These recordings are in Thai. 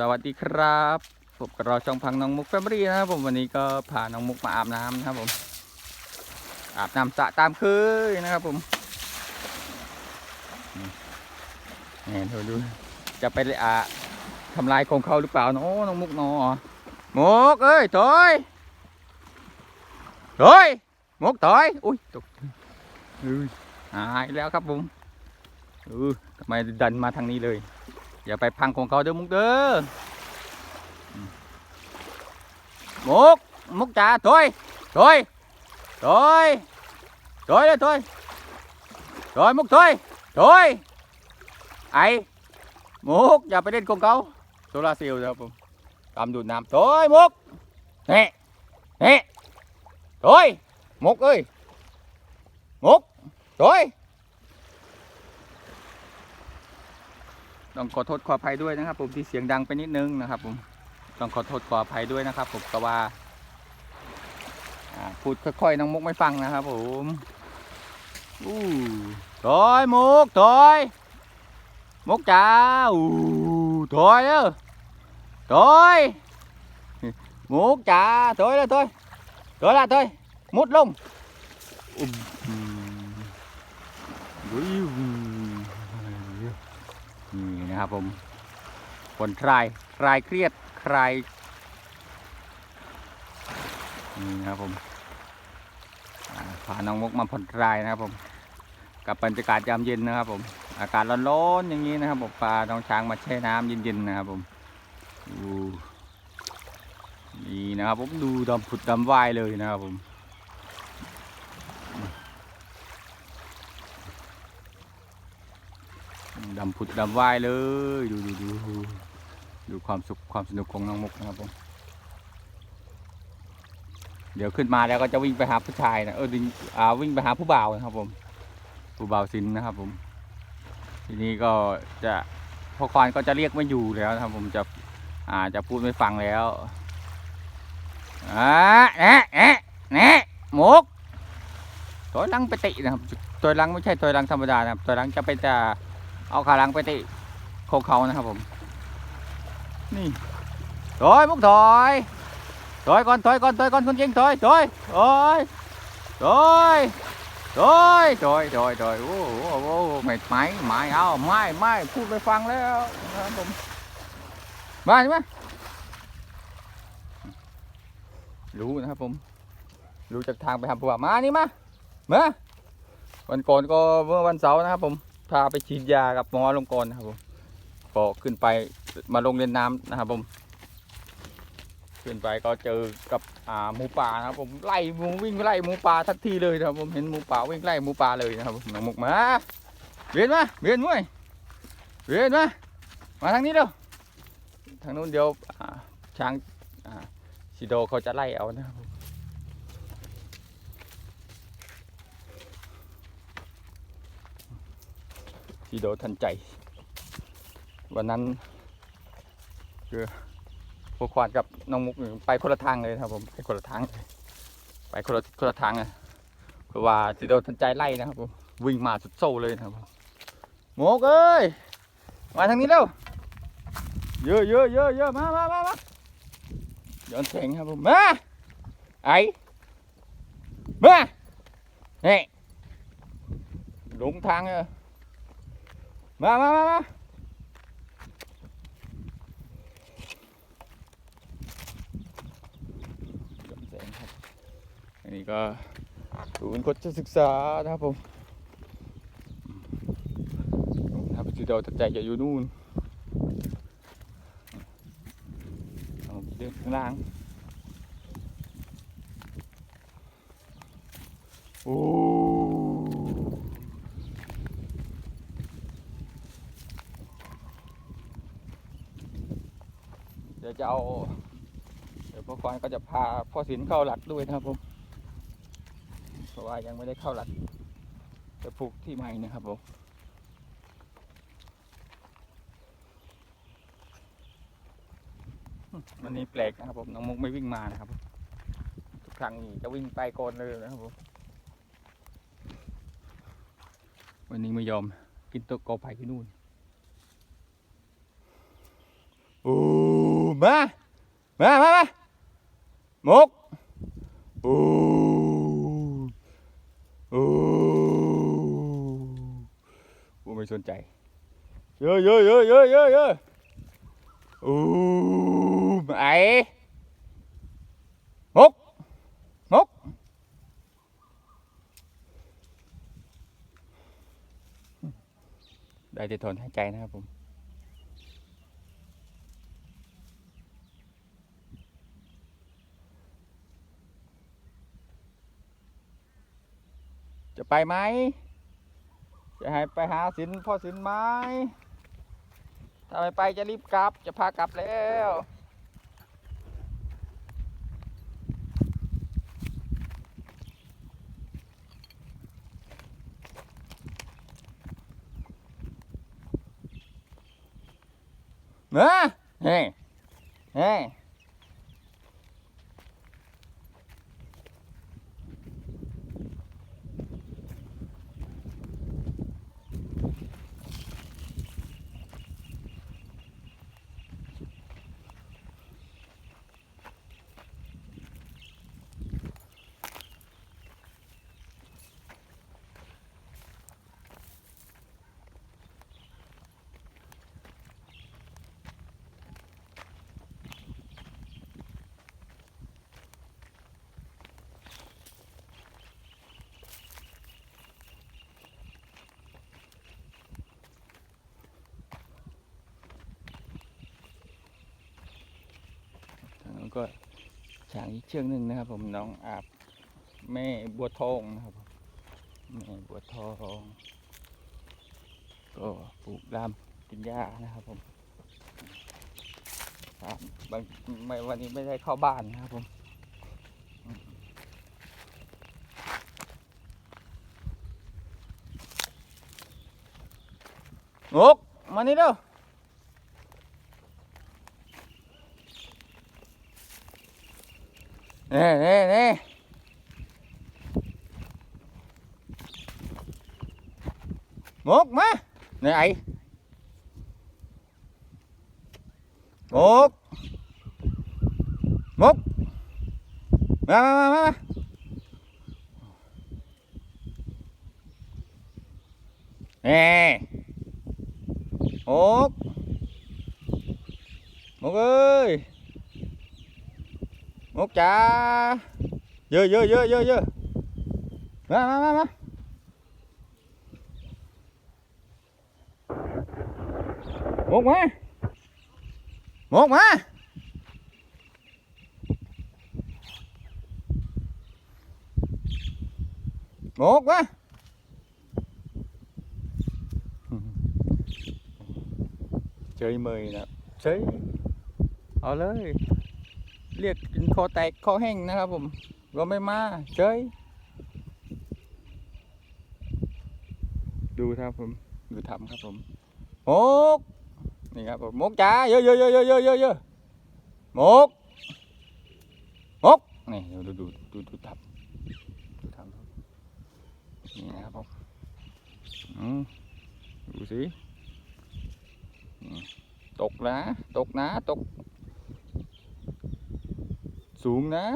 สวัสดีครับพบกับเราช่องพังน้องมุกแฟมิลี่นะครับผมวันนี้ก็พาน้องมุกมาอาบน้ำนะครับผม อาบน้ำสระตามเคยนะครับผมนี่ดูดูจะไปเลยอะทำลายของเขาหรือเปล่าเนาะน้องมุกนาะมุกเอ้ยถอยถอยมุกถอยอุ้ยตกอุ้ยหายแล้วครับผมเออทำไมดันมาทางนี้เลย อย่าไปพังของเขาเด้อมุกเด้อมุกมุกจ๋าถอยถอยถอยถอยเลยถอยถอยมุกถอยถอยไอ้มุกอย่าไปเล่นของเขาโซลาเซลล์นะครับผมตามดูดน้ำถอยมุกเฮ้เฮ้ถอยมุกเอ้ยมุกถอย ต้องขอโทษขออภัยด้วยนะครับผมที่เสียงดังไปนิดนึงนะครับผมต้องขอโทษขออภัยด้วยนะครับ ผมก็ว่าพูดค่อยๆน้องมุกไม่ฟังนะครับ ผมอู้ถอยมุกถอยมุกจ้าอู้ถอยเด้อถอยมุกจ้าถอยเลยถอยถอยละถอยมุดลงอุ้มอืมวิว นะครับผมผ่อนคลายคลายเครียดคลายนี่นะครับผมอ่าพาน้องมุกมาผ่อนคลายนะครับผม กับบรรยากาศยามเย็นนะครับ ผม อากาศร้อนๆอย่างนี้นะครับผมพาน้องช้างมาแช่น้ำเย็นๆนะครับผมนี่นะครับผมดูดำผุดดำว่ายเลยนะครับผม ดำผุดดำว่ายเลย ดูดูดูดูความสุขความสนุกของน้องมุกนะครับผมเดี๋ยวขึ้นมาแล้วก็จะวิ่งไปหาผู้ชายนะเออดึงอ่าวิ่งไปหาผู้บ่าวนะครับผม ผู้บ่าวสินนะครับผม ทีนี้ก็จะพอควานก็จะเรียกไม่อยู่แล้วนะครับ ผมจะอ่าจะพูดไม่ฟังแล้วอ่าแอะแอะแนะมุกตัวลังไปตินะครับตัวลังไม่ใช่ตัวลังธรรมดานะครับตัวลังจะไปจะ เอาขาหลังไปติโคงเขานะครับผม นี่ถอยมุกถอยถอยก่อนถอยก่อนถอยก่อนคนเก่งถอยถอยถอยถอยถอยถอยถอยถอยโอ้โหโอ้โหไม่ไม่ไม่เอาไม่ไม่พูดไปฟังแล้วนะครับผมมาใช่ไหมรู้นะครับผมรู้จากทางไปทำปัวมานี่มามาวันก่อนก็เมื่อวันเสาร์นะครับผม พาไปฉีดยากับหมอลงกรนะครับผมก็ขึ้นไปมาลงเล่นน้ำนะครับผมขึ้นไปก็เจอกับอ่าหมูป่านะครับผมไล่หมูวิ่งไล่หมูป่าทันทีเลยนะครับผมเห็นหมูป่าวิ่งไล่หมูป่าเลยนะครับผมน้องมุกมาเวียนมาเวียนมวยเวียนมามาทางนี้เร็วทางนู้นเดี๋ยวช้างอ่าชิโดเขาจะไล่เอานะครับผมชิ โดทันใจ วันนั้น คือพวกควานกับน้องมุกไปคนละทางเลยครับ ผมไปคนละทางเลยไปคนละคนละทางเลยเพราะว่าชิโดทันใจไล่นะครับผมวิ่งมาสุดโซ่เลยนะครับผมมุกเอ้ยมาทางนี้เร็วเยอะเยอะเยอะเยอะมามามามาย้อนแสงครับผมมาไอ้มาเฮ้หลงทางเลย มามามามาย้อนแสงครับ อันนี้ก็ศูนย์โคชศึกษานะครับผมนะครับจุดเราตัดใจจะอยู่นู่นเอาเดินข้างล่างโอ้ ดี๋ยวจะเอาเดี๋ยวพ่อควานก็จะพาพ่อสินเข้าหลักด้วยนะครับผมเพราะว่ายังไม่ได้เข้าหลัก จะปลูกที่ใหม่นะครับผมวันนี้แปลกนะครับผมน้องมุกไม่วิ่งมานะครับ ทุกครั้งนี่จะวิ่งไปก่อนเลยนะครับผมวันนี้ไม่ยอมกินตัวกอไผ่ที่นู่น โอ้ มา มามามามกโอ้โอ้กูไม่สนใจเยอะเยอะเยอะเยอะเยอะเยอะโอ้ไอ้มกมกได้แต่ทนหายใจนะครับผม ไปไหม จะให้ไปหาสินพ่อสินไหมถ้าไม่ไปจะรีบกลับ จะพากลับแล้วเฮ้เฮ้เฮ้แล้วก็ ช้างอีกเชือกหนึ่งนะครับผมน้องอาบแม่บัวทองนะครับผมแม่บัวทองก็ปลูกรามกินหญ้านะครับผมครับบางไม่วันนี้ไม่ได้เข้าบ้านนะครับผมงกมานี่เด้อ nè nè nè. Một má. Nè, ấy. Một một má má má má nè. Một một ơi một chả. Dưa dưa dưa dưa dưa. Má má má một má. Một má một quá, chơi mười nè. Chơi. Ở lớn liệt กินคอแตกคอแห้งนะครับผมก็ไม่มาเฉยดูครับผมดูทำครับผมมกนี่ครับผมมกจ้าเยอะเยอะเยอะเยอะเยอะเมกมกนี่เดูดูดูดูทำดูทำนี่นะครับผมดูสิตกนะตกนะตก สูงนะ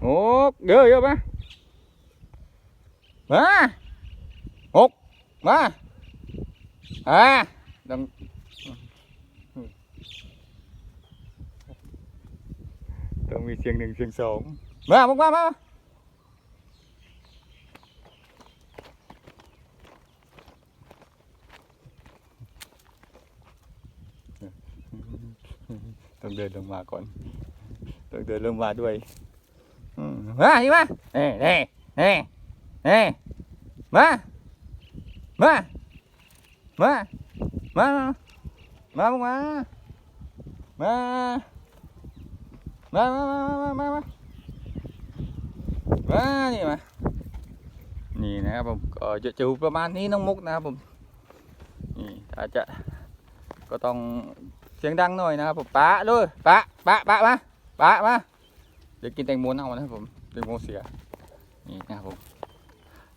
โอ้เยอะเยอะมามาหกมาอ่าต้องต้องมีเสียงหนึ่งเสียงสองมามามามา ต้องเดินลงมาก่อน ต้องเดินลงมาด้วยมาอีกมาเน่เน่เน่เน่มามา มา มา มา มา มา มา มา มา มา มา มา มา นี่มา นี่นะครับผมก็จะจูประมาณนี้น้องมุกนะครับผม นี่อาจจะก็ต้อง เสียงดังหน่อยนะครับผมปะเลยปะปะปะมาปะมาเดี๋ยวกินแตงโมเน่านะครับผมแตงโมเสียนี่นะครับผม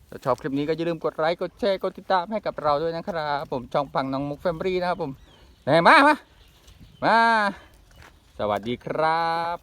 ถ้าชอบคลิปนี้ก็อย่าลืมกดไลค์กดแชร์กดติดตามให้กับเราด้วยนะครับผมช่องพังน้องมุกแฟมบรีนะครับผมไหนมามามาสวัสดีครับ